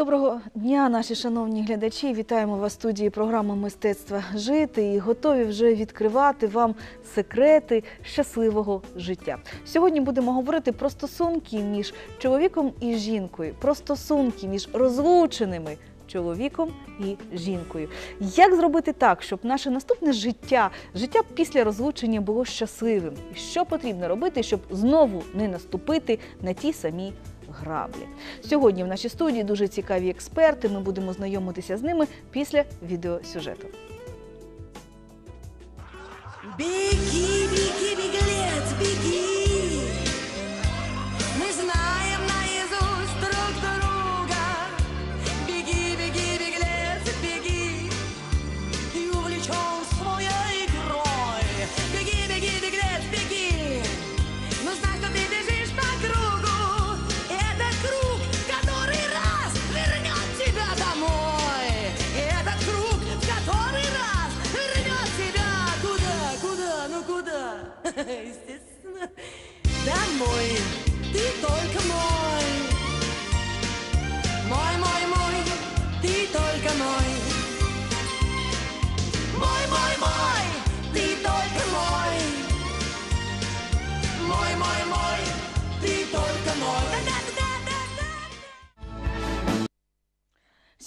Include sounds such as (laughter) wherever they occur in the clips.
Доброго дня, наші шановні глядачі. Вітаємо вас в студії програми Мистецтва жити і готові вже відкривати вам секрети щасливого життя. Сьогодні будемо говорити про стосунки між чоловіком і жінкою, про стосунки між розлученими чоловіком і жінкою. Як зробити так, щоб наше наступне життя, життя після розлучення було щасливим? Що потрібно робити, щоб знову не наступити на ті самі граблі? Сьогодні в нашій студії дуже цікаві експерти. Ми будемо знайомитися з ними після відеосюжету. Беги, беги, беглец, беги.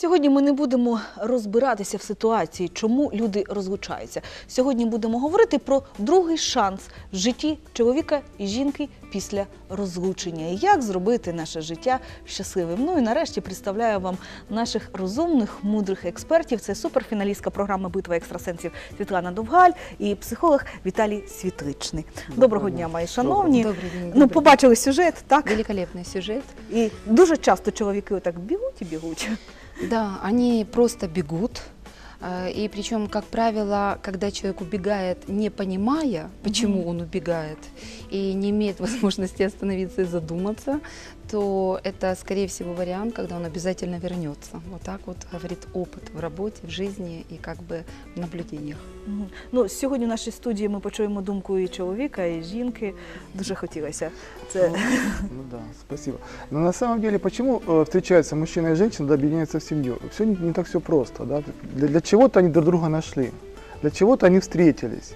Сьогодні ми не будемо розбиратися в ситуації, чому люди розлучаються. Сьогодні будемо говорити про другий шанс в житті чоловіка і жінки після розлучення. І як зробити наше життя щасливим. Ну і нарешті представляю вам наших розумних, мудрих експертів. Це суперфіналістка програми Битва екстрасенсів Світлана Довгаль і психолог Віталій Світличний. Доброго дня, мої шановні. Добрий день. Ну, побачили сюжет, так? Великолепный сюжет. І дуже часто чоловіки отак бігуть і бігуть. Да, они просто бегут. э, И причем, как правило, когда человек убегает, не понимая, почему он убегает, и не имеет (laughs) возможности остановиться и задуматься, то это, скорее всего, вариант, когда он обязательно вернется. Вот так вот говорит опыт в работе, в жизни и как бы в наблюдениях. Мгм. Ну, сьогодні в нашій студії ми почуємо думку і чоловіка, і жінки. Дуже хотілося. Це Ну да, спасибо. Но на самом деле, почему э, встречаются мужчина и женщина, да, объединяются в семью? Все не, не так все просто. Да? Для, для чего-то они друг друга нашли, для чего-то они встретились.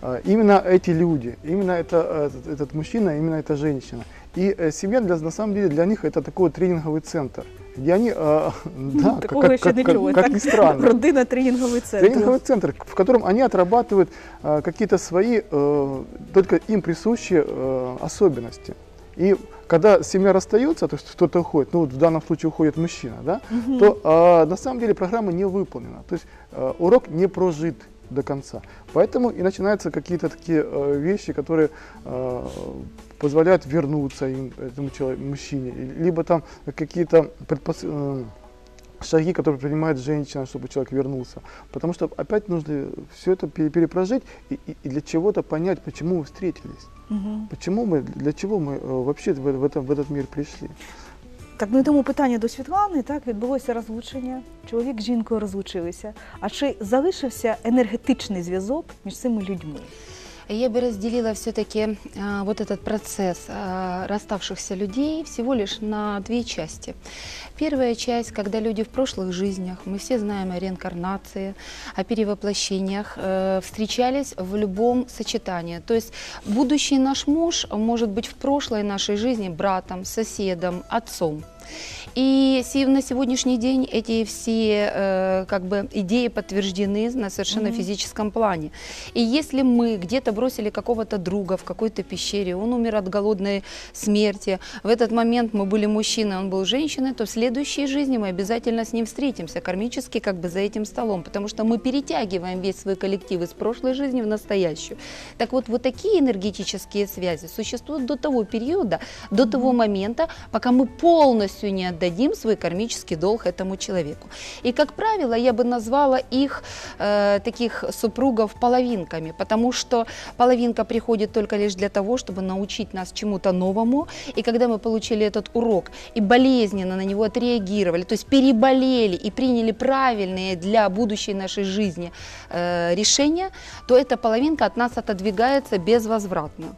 А, Именно эти люди, именно это, э, этот, этот мужчина, именно эта женщина. И э, семья, для, на самом деле, для них это такой тренинговый центр, где они, э, (laughs) да, как, такого как, ще не как- чули. как так? ни странно, Родина тренінговий центр. Тренинговый центр, в котором они отрабатывают э, какие-то свои, э, только им присущие э, особенности. И когда семья расстается, то есть кто-то уходит, ну вот в данном случае уходит мужчина, да, то э, на самом деле программа не выполнена. То есть э, урок не прожит до конца. Поэтому и начинаются какие-то такие э, вещи, которые э, позволяют вернуться им, этому человеку, мужчине. И- Либо там какие-то предпос- э, шаги, которые принимает женщина, чтобы человек вернулся. Потому что опять нужно все это пере- перепрожить и, и- и для чего-то понять, почему мы встретились. Мгм. Почему мы, для чего мы э, вообще в, в этом, в этот мир пришли. Так, ну і тому питання до Світлани. Так, відбулося розлучення. Чоловік з жінкою розлучилися. А чи залишився енергетичний зв'язок між цими людьми? Я бы разделила все-таки вот этот процесс а, расставшихся людей всего лишь на две части. Первая часть, когда люди в прошлых жизнях, мы все знаем о реинкарнации, о перевоплощениях, э, встречались в любом сочетании. То есть будущий наш муж может быть в прошлой нашей жизни братом, соседом, отцом. И на сегодняшний день эти все э, как бы идеи подтверждены на совершенно Мгм. физическом плане. И если мы где-то бросили какого-то друга в какой-то пещере, он умер от голодной смерти, в этот момент мы были мужчиной, он был женщиной, то в следующей жизни мы обязательно с ним встретимся, кармически как бы за этим столом, потому что мы перетягиваем весь свой коллектив из прошлой жизни в настоящую. Так вот, вот такие энергетические связи существуют до того периода, до того момента, пока мы полностью не отдадим свой кармический долг этому человеку. И, как правило, я бы назвала их э, таких супругов половинками, потому что половинка приходит только лишь для того, чтобы научить нас чему-то новому. И когда мы получили этот урок и болезненно на него отреагировали, то есть переболели и приняли правильные для будущей нашей жизни э, решения, то эта половинка от нас отодвигается безвозвратно.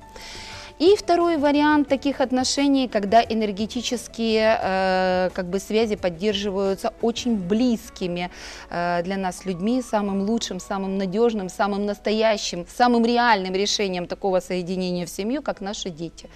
И второй вариант таких отношений, когда энергетические э, как бы связи поддерживаются очень близкими э, для нас людьми, самым лучшим, самым надежным, самым настоящим, самым реальным решением такого соединения в семью, как наши дети.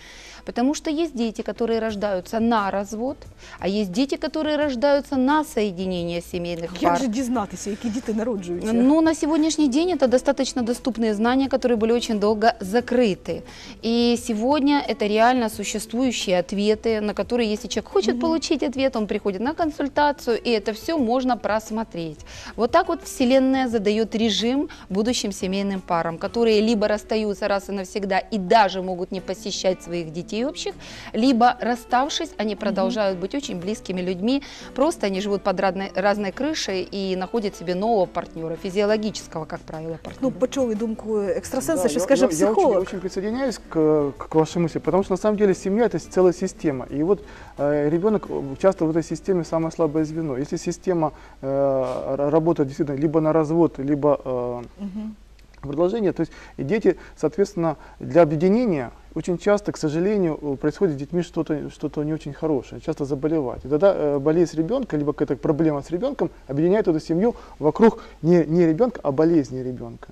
Потому что есть дети, которые рождаются на развод, а есть дети, которые рождаются на соединение семейных Як пар. же дізнатися, які діти народжуються? Ну, на сегодняшний день это достаточно доступные знания, которые были очень долго закрыты. И сегодня это реально существующие ответы, на которые, если человек хочет получить ответ, он приходит на консультацию, и это все можно просмотреть. Вот так вот Вселенная задает режим будущим семейным парам, которые либо расстаются раз и навсегда и даже могут не посещать своих детей общих, либо расставшись, они продолжают быть очень близкими людьми, просто они живут под разной, разной крышей и находят себе нового партнера, физиологического, как правило, партнера. Ну, почули думку екстрасенса, Да, я- скаже я, Я психолог. очень, очень присоединяюсь к, к вашей мысли, потому что на самом деле семья это целая система. И вот э, ребенок часто в этой системе самое слабое звено. Если система э, работает действительно либо на развод, либо э, Мгм. продолжение, то есть дети, соответственно, для объединения очень часто, к сожалению, э, происходит с детьми что-то что не очень хорошее, часто заболевать. И тогда э, болезнь ребенка, либо какая-то проблема с ребенком объединяет эту семью вокруг не, не ребенка, а болезни ребенка.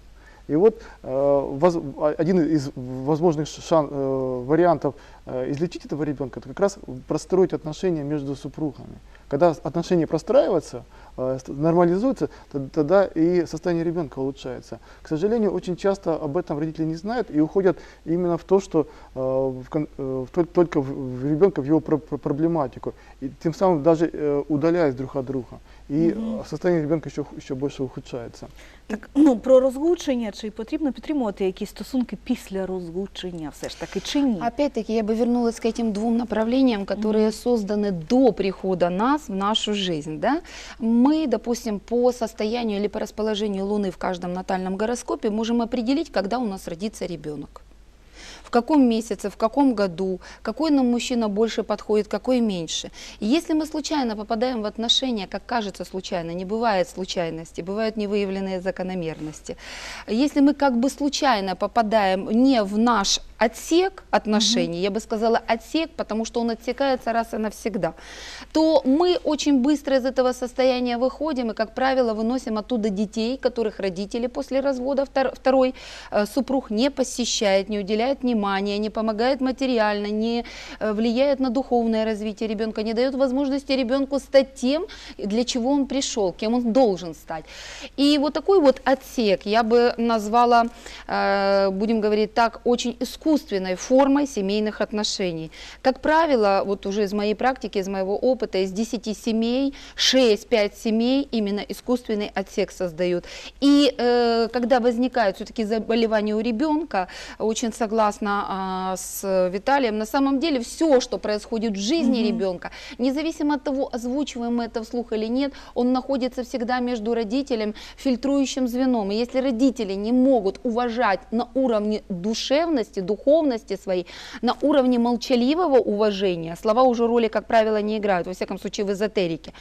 И вот э, воз- а- один из возможных шан- э, вариантов излечить этого ребенка, это как раз простроить отношения между супругами. Когда отношения простраиваются, э, ст- нормализуются, т- тогда и состояние ребенка улучшается. К сожалению, очень часто об этом родители не знают и уходят именно в то, что э, в кон- э, в толь- только в, в ребенка, в его про- про- проблематику, и тем самым даже э, удаляясь друг от друга. И э, состояние ребенка еще, ху- еще больше ухудшается. Так, ну, про розлучення, чи потрібно підтримувати якісь стосунки після розлучення все ж таки, чи ні? Опять-таки, я бы вернулась к этим двум направлениям, которые созданы до прихода нас в нашу жизнь. Да? Мы, допустим, по состоянию или по расположению Луны в каждом натальном гороскопе можем определить, когда у нас родится ребенок. В каком месяце, в каком году, какой нам мужчина больше подходит, какой меньше. И если мы случайно попадаем в отношения, как кажется случайно, не бывает случайности, бывают невыявленные закономерности. Если мы как бы случайно попадаем не в наш отсек отношений, я бы сказала отсек, потому что он отсекается раз и навсегда, то мы очень быстро из этого состояния выходим и, как правило, выносим оттуда детей, которых родители после развода втор- второй э, супруг не посещает, не уделяет внимания, не помогает материально, не э, влияет на духовное развитие ребенка, не дает возможности ребенку стать тем, для чего он пришел, кем он должен стать. И вот такой вот отсек я бы назвала, э, будем говорить так, очень искусственной формой семейных отношений. Как правило, вот уже из моей практики, из моего опыта, из 10 семей, 6-5 семей именно искусственный отсек создают. И э, когда возникают все-таки заболевания у ребенка, очень согласна а, с Виталием, на самом деле все, что происходит в жизни ребенка, независимо от того, озвучиваем мы это вслух или нет, он находится всегда между родителем, фильтрующим звеном. И если родители не могут уважать на уровне душевности, духовности своей, на уровне молчаливого уважения, слова уже роли, как правило, не играют, во всяком случае в эзотерике,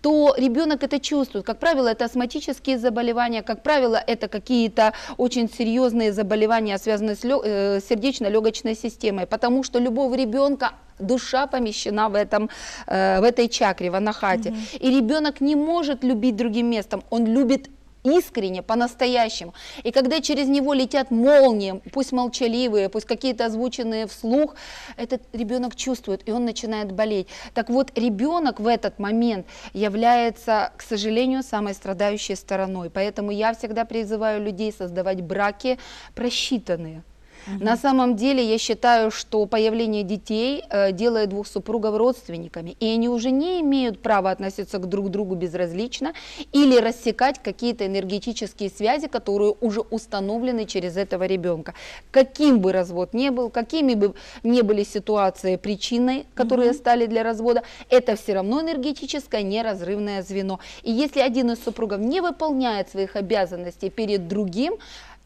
то ребенок это чувствует. Как правило, это астматические заболевания, как правило, это какие-то очень серьезные заболевания, связанные с лё- э, сердечно-легочной системой, потому что любого ребенка душа помещена в, этом, э, в этой чакре, в анахате. И ребенок не может любить другим местом, он любит искренне, по-настоящему. И когда через него летят молнии, пусть молчаливые, пусть какие-то озвученные вслух, этот ребенок чувствует, и он начинает болеть. Так вот, ребенок в этот момент является, к сожалению, самой страдающей стороной. Поэтому я всегда призываю людей создавать браки просчитанные. На самом деле я считаю, что появление детей э, делает двух супругов родственниками, и они уже не имеют права относиться к друг другу безразлично или рассекать какие-то энергетические связи, которые уже установлены через этого ребенка. Каким бы развод ни был, какими бы ни были ситуации причиной, которые стали для развода, это все равно энергетическое неразрывное звено. И если один из супругов не выполняет своих обязанностей перед другим,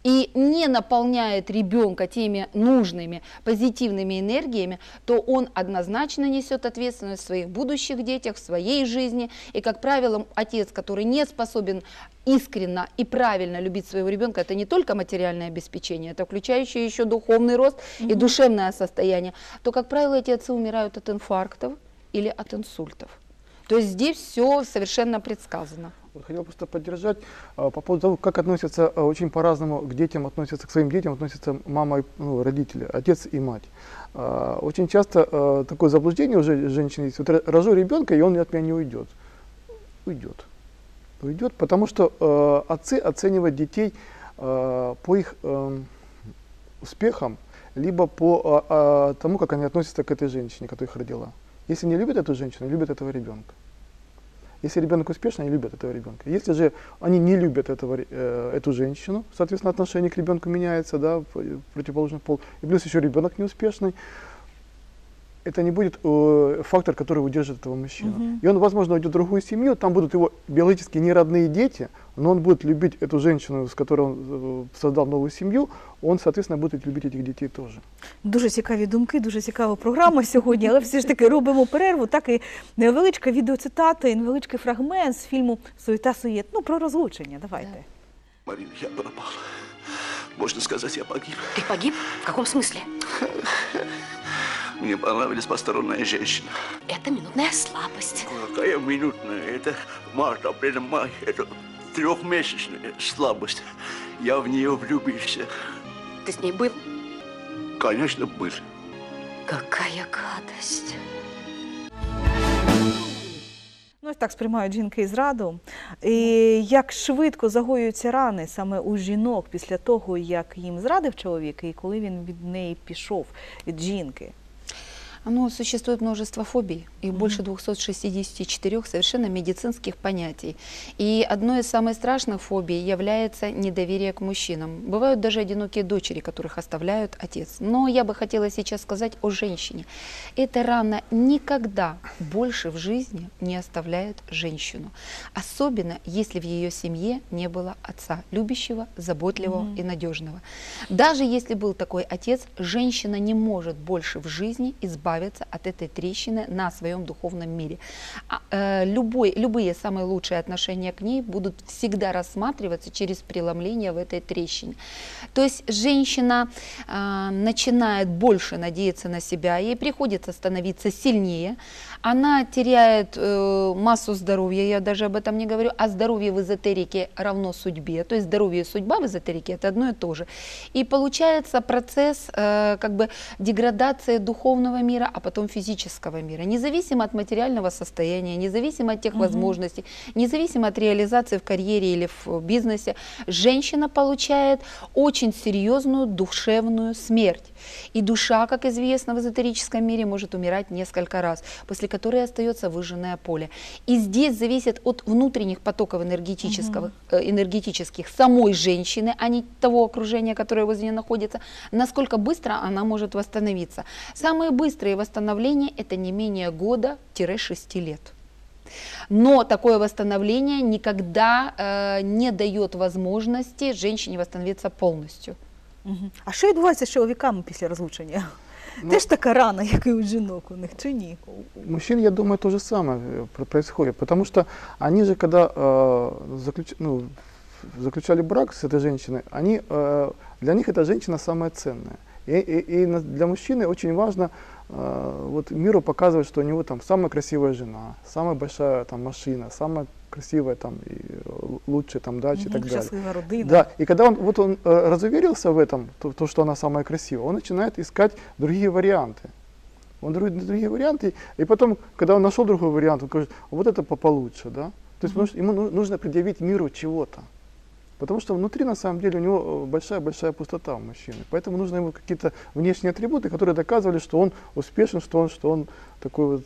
и не наполняет ребенка теми нужными позитивными энергиями, то он однозначно несет ответственность в своих будущих детях, в своей жизни. И, как правило, отец, который не способен искренно и правильно любить своего ребенка, это не только материальное обеспечение, это включающее еще духовный рост и душевное состояние, то, как правило, эти отцы умирают от инфарктов или от инсультов. То есть здесь все совершенно предсказано. Хотел просто поддержать а, по поводу того, как относятся а, очень по-разному к детям, относятся к своим детям, относятся мама и ну, родители, отец и мать. А, Очень часто такое заблуждение уже женщины есть. Вот ро- рожу ребенка, и он от меня не уйдет. Уйдет. Уйдет, потому что отцы оценивают детей по их эм, успехам, либо по тому, как они относятся к этой женщине, которая их родила. Если не любят эту женщину, любят этого ребенка. Если ребенок успешный, они любят этого ребенка. Если же они не любят этого, э, эту женщину, соответственно, отношение к ребенку меняется, да, в в противоположный пол. И плюс еще ребенок неуспешный, это не будет э, фактор, который удержит этого мужчину. И он, возможно, уйдет в другую семью, там будут его биологически неродные дети, но он будет любить эту женщину, с которой он э, создал новую семью, он, соответственно, будет любить этих детей тоже. Дуже цікаві думки, дуже цікава програма сьогодні, але все ж таки робимо перерву. Так і невеличка відеоцитата, і невеличкий фрагмент з фільму Суєта Суєт. Ну, про розлучення. Давайте. Марина, я пропал. Можно сказать, я погиб. Ты погиб? В каком смысле? Мне понравилась посторонняя женщина. Это минутная слабость. Какая минутная. Это март, апрель, май. Это трехмесячная слабость. Я в нее влюбился. Ты с ней был? Конечно, был. Какая гадость. Ну, ось так сприймають жінки зраду. І як швидко загоюються рани саме у жінок після того, як їм зрадив чоловік, і коли він від неї пішов від жінки. Ну, существует множество фобий, их больше 264 совершенно медицинских понятий. И одной из самых страшных фобий является недоверие к мужчинам. Бывают даже одинокие дочери, которых оставляют отец. Но я бы хотела сейчас сказать о женщине. Эта рана никогда больше в жизни не оставляет женщину. Особенно, если в ее семье не было отца, любящего, заботливого и надежного. Даже если был такой отец, женщина не может больше в жизни избавиться от этой трещины на своем духовном мире. А, э, любой, любые самые лучшие отношения к ней будут всегда рассматриваться через преломление в этой трещине. То есть женщина а, начинает больше надеяться на себя, ей приходится становиться сильнее, она теряет э, массу здоровья, я даже об этом не говорю, а здоровье в эзотерике равно судьбе, то есть здоровье и судьба в эзотерике это одно и то же. И получается процесс э, как бы деградации духовного мира, а потом физического мира, независимо от материального состояния, независимо от тех возможностей, независимо от реализации в карьере или в бизнесе, женщина получает очень серьезную душевную смерть. И душа, как известно в эзотерическом мире, может умирать несколько раз, после которой остается выжженное поле. И здесь зависит от внутренних потоков энергетического, э, энергетических самой женщины, а не того окружения, которое возле нее находится, насколько быстро она может восстановиться. Самые быстрые восстановления – это не менее года-6 лет. Но такое восстановление никогда э, не дает возможности женщине восстановиться полностью. Мгм. А що відбувається з чоловіками після розлучення? Теж така рана, як (laughs) і у жінок у них, чи ні? У мужчин, я думаю, то же самое э, про- происходит, потому что они же, когда э, заключ- ну, заключали брак с этой женщиной, они, э, для них эта женщина самая ценная. И, и- и на- для мужчины очень важно э, вот миру показывать, что у него там самая красивая жена, самая большая там машина, самая красивая там и лучшая там дача и Мгм, так далее. Щаслива родина. Да, и когда он, вот он э, разуверился в этом, то, то, что она самая красивая, он начинает искать другие варианты. Он друг- другие варианты, и потом, когда он нашел другой вариант, он говорит, вот это по- получше, да? То есть потому что ему ну- нужно предъявить миру чего-то. Потому что внутри, на самом деле, у него э, большая-большая пустота у мужчины. Поэтому нужны ему какие-то внешние атрибуты, которые доказывали, что он успешен, что он, что он такой вот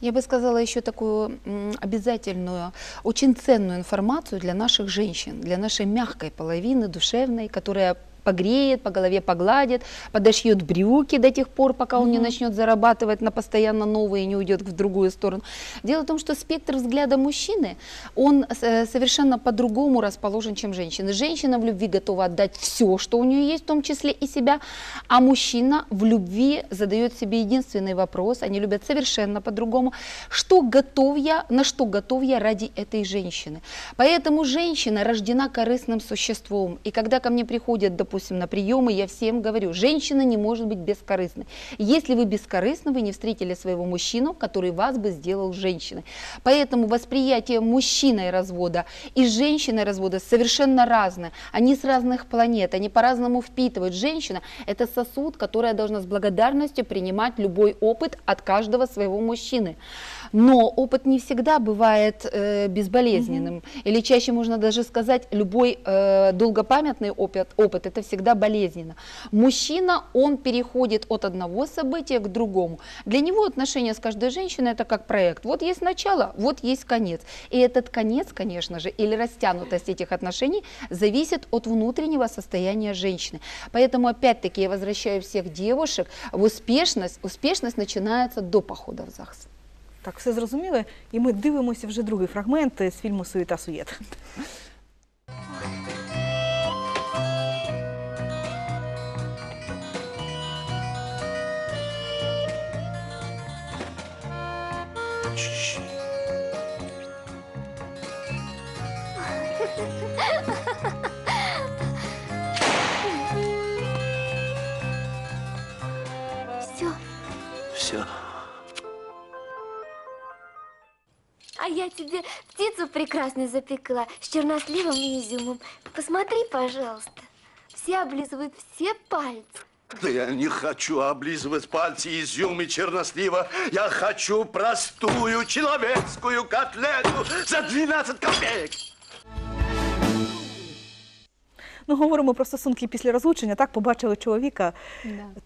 Я бы сказала еще такую обязательную, очень ценную информацию для наших женщин, для нашей мягкой половины, душевной, которая погреет, по голове погладит, подошьет брюки до тех пор, пока он не начнет зарабатывать на постоянно новые и не уйдет в другую сторону. Дело в том, что спектр взгляда мужчины, он э, совершенно по-другому расположен, чем женщины. Женщина в любви готова отдать все, что у нее есть, в том числе и себя, а мужчина в любви задает себе единственный вопрос, они любят совершенно по-другому, что готов я, на что готов я ради этой женщины. Поэтому женщина рождена корыстным существом, и когда ко мне приходят, допустим, на приемы, я всем говорю, женщина не может быть бескорыстной. Если вы бескорыстны, вы не встретили своего мужчину, который вас бы сделал женщиной. Поэтому восприятие мужчиной развода и женщиной развода совершенно разное. Они с разных планет, они по-разному впитывают. Женщина – это сосуд, которая должна с благодарностью принимать любой опыт от каждого своего мужчины. Но опыт не всегда бывает э, безболезненным. Или чаще можно даже сказать, любой э, долгопамятный опыт, опыт это всегда болезненно. Мужчина, он переходит от одного события к другому. Для него отношения с каждой женщиной это как проект. Вот есть начало, вот есть конец. И этот конец, конечно же, или растянутость этих отношений зависит от внутреннего состояния женщины. Поэтому опять-таки я возвращаю всех девушек в успешность. Успешность начинается до похода в ЗАГС. Так, все зрозуміли. І ми дивимося вже другий фрагмент з фільму Суєта Суєт. Я тебе птицу прекрасно запекла с черносливом и изюмом. Посмотри, пожалуйста. Все облизывают все пальцы. Да я не хочу облизывать пальцы изюм и чернослива. Я хочу простую человеческую котлету за 12 копеек. Ну, говоримо про стосунки після розлучення. Так побачили чоловіка,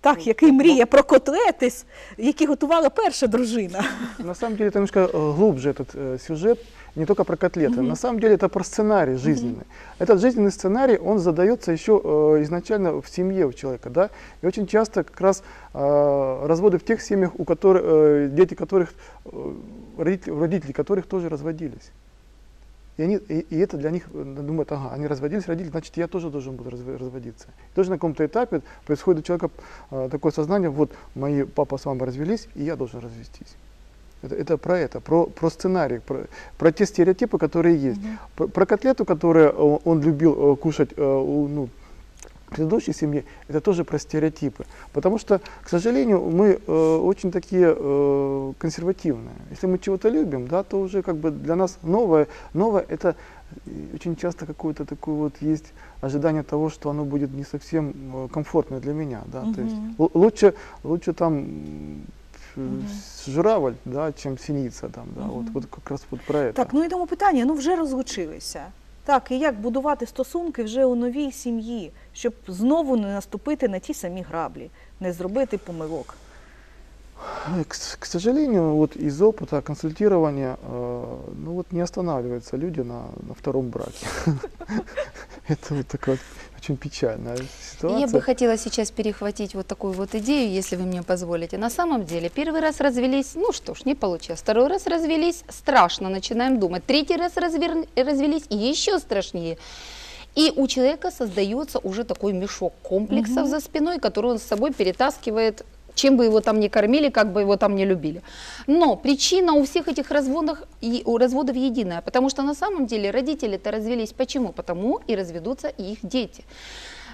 так, який мріє про котлети, с- які готувала перша дружина. На самом деле это немножко э, глубже этот э, сюжет, не только про котлеты. На самом деле это про сценарий жизненный. Этот жизненный сценарий, он задается еще э, изначально в семье у человека, да. И очень часто как раз э, разводы в тех семьях, у которых э, дети которых э, родители, родители которых тоже разводились. И, они, и, и это для них э, думают, ага, они разводились, родители, значит, я тоже должен буду разв- разводиться. И тоже на каком-то этапе происходит у человека э, такое сознание, вот мои папа с мамой развелись, и я должен развестись. Это, это про это, про, про сценарий, про, про те стереотипы, которые есть. Про, про котлету, которую э, он любил э, кушать э, ну, предыдущей семье, это тоже про стереотипы. Потому что, к сожалению, мы э, очень такие э, консервативные. Если мы чего-то любим, да, то уже как бы для нас новое, новое это э, очень часто какое-то такое вот есть ожидание того, что оно будет не совсем э, комфортное для меня, да, то есть лучше, лучше там э, журавль, да, чем синица там, да, вот, вот как раз вот про это. Так, ну йдемо питання. Ну вже розлучилися. Так, і як будувати стосунки вже у новій сім'ї, щоб знову не наступити на ті самі граблі, не зробити помилок. Э, К, с- к сожалению, вот из опыта консультирования, э, ну вот не останавливаются люди на, на втором браке. (laughs) (laughs) Это вот такая вот очень печальная ситуация. Я бы хотела сейчас перехватить вот такую вот идею, если вы мне позволите. На самом деле, первый раз развелись, ну что ж, не получилось. Второй раз развелись, страшно, начинаем думать. Третий раз развер- развелись, еще страшнее. И у человека создается уже такой мешок комплексов за спиной, который он с собой перетаскивает чем бы его там ни кормили, как бы его там не любили. Но причина у всех этих разводов, и- у разводов единая, потому что на самом деле родители-то развелись почему? Потому и разведутся их дети.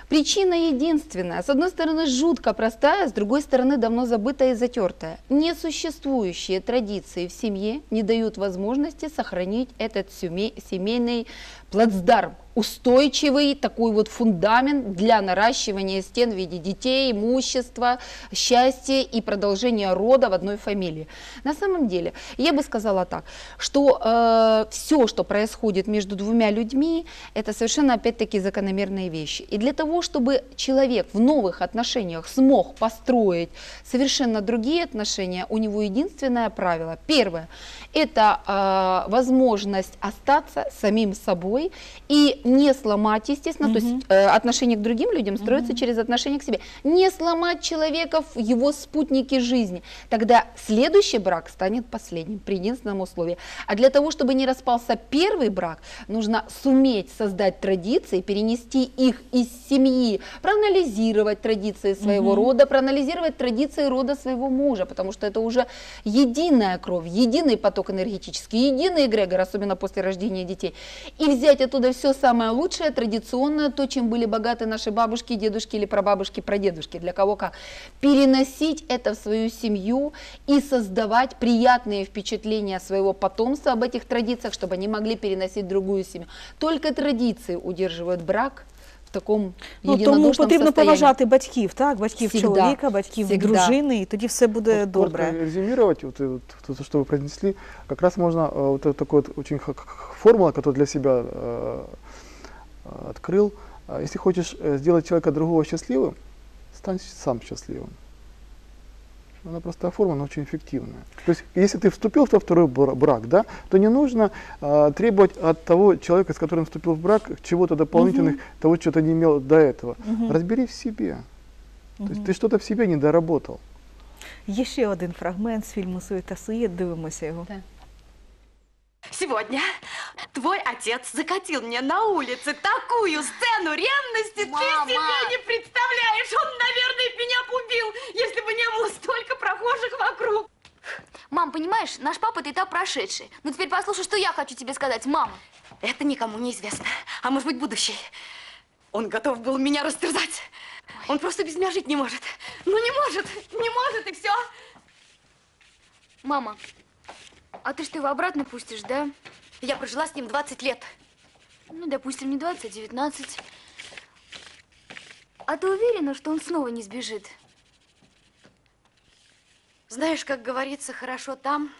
Причина единственная. С одной стороны, жутко простая, с другой стороны, давно забытая и затертая. Несуществующие традиции в семье не дают возможности сохранить этот семей- семейный плацдарм, устойчивый такой вот фундамент для наращивания стен в виде детей, имущества, счастья и продолжения рода в одной фамилии. На самом деле, я бы сказала так, что все, что происходит между двумя людьми, это совершенно опять-таки закономерные вещи. И для того, чтобы человек в новых отношениях смог построить совершенно другие отношения, у него единственное правило. Первое – это э, возможность остаться самим собой и не сломать, естественно, то есть э, отношение к другим людям строится через отношение к себе. Не сломать человека в его спутнике жизни. Тогда следующий брак станет последним при единственном условии. А для того, чтобы не распался первый брак, нужно суметь создать традиции, перенести их из семьи, проанализировать традиции своего рода, проанализировать традиции рода своего мужа, потому что это уже единая кровь, единый поток энергетический, единый эгрегор, особенно после рождения детей. И взять оттуда все самое лучшее, традиционное, то, чем были богаты наши бабушки, дедушки или прабабушки, прадедушки, для кого как. Переносить это в свою семью и создавать приятные впечатления своего потомства об этих традициях, чтобы они могли переносить другую семью. Только традиции удерживают брак в таком Ну, тому единодушном потрібно состоянии. поважати батьків, так? Батьків Всегда. чоловіка, батьків Всегда. дружини, і тоді все буде Вот коротко добре. резюмировать, вот, э, вот то, что вы произнесли, как раз можно э, вот эту такой вот очень х- х- формула, которую для себя э, э, открыл. А Если хочешь э, сделать человека другого счастливым, стань сам счастливым. Она простая форма, но очень эффективная. То есть, если ты вступил во второй бра- брак, да, то не нужно э, требовать от того человека, с которым вступил в брак, чего-то дополнительных, того, чего ты не имел до этого. Разбери в себе. То есть ты что-то в себе не доработал. Є ще один фрагмент з фільму Суєта Суєт, дивимося його. Сегодня твой отец закатил мне на улице такую сцену ревности, ты себе не представляешь. Он, наверное, меня убил, если бы не было столько прохожих вокруг. Мам, понимаешь, наш папа это этап прошедший. Ну теперь послушай, что я хочу тебе сказать, мама. Это никому не известно. А может быть, будущий. Он готов был меня растерзать. Он просто без меня жить не может. Ну, не может, не может, и все. Мама, а ты что, его обратно пустишь, да? Я прожила с ним 20 лет. Ну, допустим, не 20, а 19. А ты уверена, что он снова не сбежит? Знаешь, как говорится, хорошо там,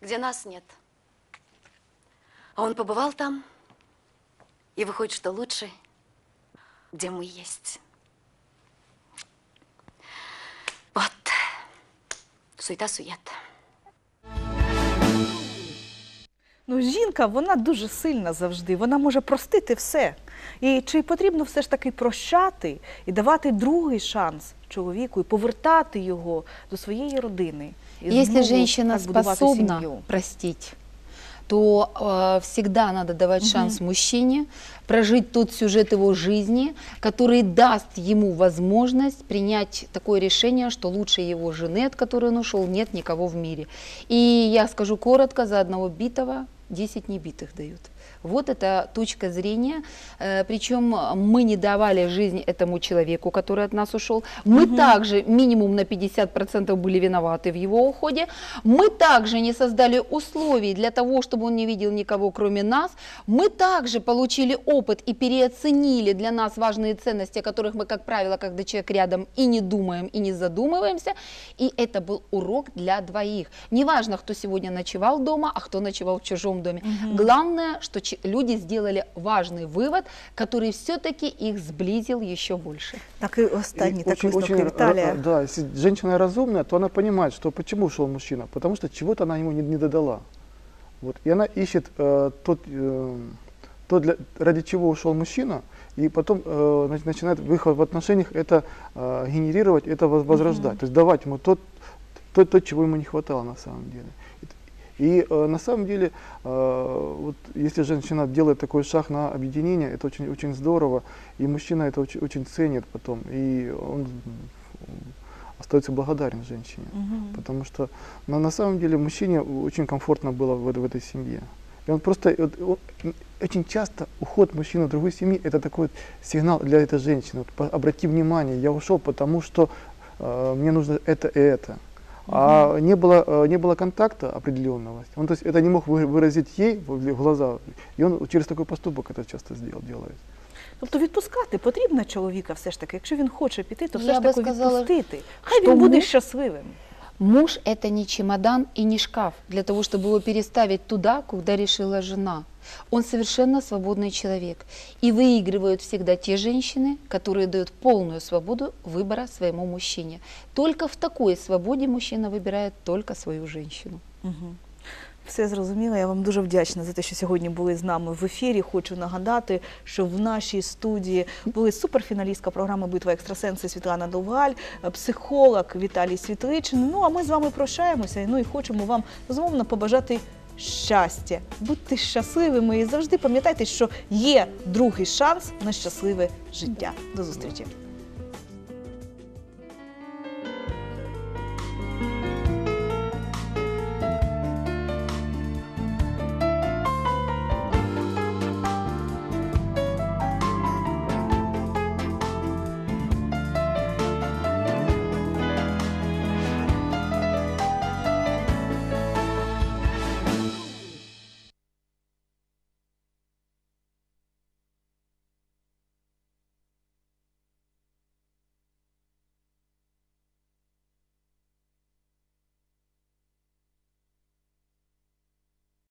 где нас нет. А он побывал там, и выходит, что лучше, где мы есть. Вот. Суета-сует. Ну, жінка, вона дуже сильна завжди, вона може простити все. І чи потрібно все ж таки прощати і давати другий шанс чоловіку і повертати його до своєї родини? І Если знову женщина так будувати способна сім'ю? простить, то э, всегда надо давать шанс мужчине прожить тот сюжет его жизни, который даст ему возможность принять такое решение, что лучше его жены, от которой он ушел, нет никого в мире. И я скажу коротко, за одного битого 10 небитых дают. Вот это точка зрения. Э, Причем мы не давали жизнь этому человеку, который от нас ушел. Мы также минимум на 50% были виноваты в его уходе. Мы также не создали условий для того, чтобы он не видел никого, кроме нас. Мы также получили опыт и переоценили для нас важные ценности, о которых мы, как правило, когда человек рядом и не думаем, и не задумываемся. И это был урок для двоих. Неважно, кто сегодня ночевал дома, а кто ночевал в чужом доме. Главное, что че- люди сделали важный вывод, который все-таки их сблизил еще больше. Так і останній И так очень- висновки очень, Віталія. э, Да, если женщина разумная, то она понимает, что почему ушел мужчина. Потому что чего-то она ему не, не додала. Вот. И она ищет э, тот, э, то, для, ради чего ушел мужчина, и потом э, нач- начинает выход в отношениях это э, генерировать, это воз- возрождать. То есть давать ему тот, то, то, чего ему не хватало на самом деле. И э, на самом деле, э, вот, если женщина делает такой шаг на объединение, это очень, очень здорово, и мужчина это очень, очень ценит потом, и он остается благодарен женщине. Потому что на, на самом деле мужчине очень комфортно было в, этой- в этой семье. И он просто, вот, он- очень часто уход мужчины в другой семьи, это такой вот сигнал для этой женщины. Вот, по- обрати внимание, я ушел, потому что э, мне нужно это и это. А не было, э, не было контакта определенного. Он то есть, это не мог вы- выразить ей в в глаза. И он через такой поступок это часто сделал, делает. Тобто відпускати потрібно чоловіка все ж таки. Якщо він хоче піти, то все Я ж би таки сказала, відпустити. Хай що він буде муж- щасливим. Муж – это не чемодан и не шкаф для того, чтобы его переставить туда, куда решила жена. Он совершенно свободный человек. И выигрывают всегда те женщины, которые дают полную свободу выбора своему мужчине. Только в такой свободе мужчина выбирает только свою женщину. Мгм. Все зрозуміло. Я вам дуже вдячна за те, що сьогодні були з нами в ефірі. Хочу нагадати, що в нашій студії були суперфіналістка програми Битва екстрасенси Світлана Довгаль, психолог Віталій Світличин. Ну а ми з вами прощаємося. Ну і хочемо вам безумовно побажати щастя. Будьте щасливими і завжди пам'ятайте, що є другий шанс на щасливе життя. До зустрічі.